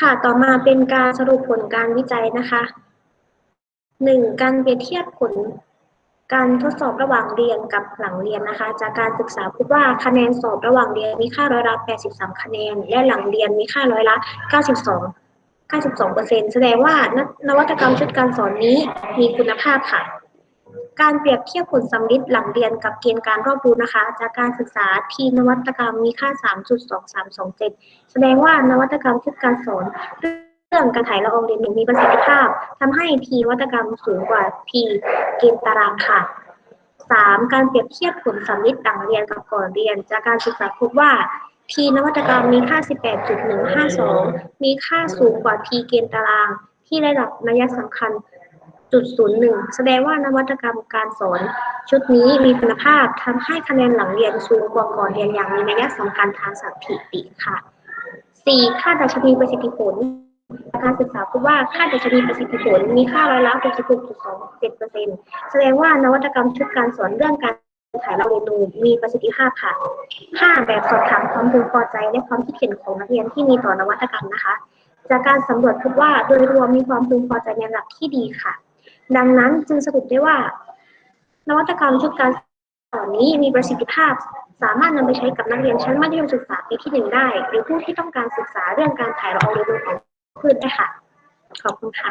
ค่ะ ต่อมาเป็นการสรุปผลการวิจัยนะคะหนึ่งการเปรียบเทียบผล การทดสอบระหว่างเรียนกับหลังเรียนนะคะ จากการศึกษาพบว่าคะแนนสอบระหว่างเรียนมีค่าร้อยละ 83 คะแนน และหลังเรียนมีค่าร้อยละ 92 92เปอร์เซ็นแสดงว่านวัตกรรมชุดการสอนนี้มีคุณภาพค่ะ การเปรียบเทียบผลสำลิดหลังเรียนกับเกณฑ์การรอบรู้นะคะ จากการศึกษาทีนวัตกรรมมีค่า 3.2327 แสดงว่านวัตกรรมชุดการสอนเรื่องการถ่ายละอองเรียนมีประสิทธิภาพทำให้ทีนวัตกรรมสูงกว่าทีเกณฑ์ตารางค่ะ 3. การเปรียบเทียบผลสำลิดหลังเรียนกับก่อนเรียน จากการศึกษาพบว่าทีนวัตกรรมมีค่า 18.152 มีค่าสูงกว่าทีเกณฑ์ตารางที่ระดับนัยสำคัญ จุดศูนย์หนึ่งแสดงว่านวัตกรรมการสอน ชุดนี้มีคุณภาพทำให้คะแนนหลังเรียนสูงกว่าก่อนเรียนอย่างมีนัยสำคัญทางสถิติค่ะ 4. ค่าดัชนีประสิทธิผล การศึกษาพบว่าค่าดัชนีประสิทธิผลมีค่าร้อยละ66.27%แสดงว่านวัตกรรมชุดการสอนเรื่องการถ่ายเราเรียนรู้มีประสิทธิภาพค่ะ 5. แบบสอบถามความพึงพอใจและความคิดเห็นของนักเรียนที่มีต่อนวัตกรรมนะคะ จากการสำรวจพบว่าโดยรวมมีความพึงพอใจในระดับที่ดีค่ะ ดังนั้นจึงสรุปได้ว่า นวัตกรรมชุดการสอนนี้มีประสิทธิภาพ สามารถนำไปใช้กับนักเรียนชั้นมัธยมศึกษาปีที่หนึ่งได้ หรือผู้ที่ต้องการศึกษาเรื่องการถ่ายละอองเรนูของพืชได้ค่ะ ขอบคุณค่ะ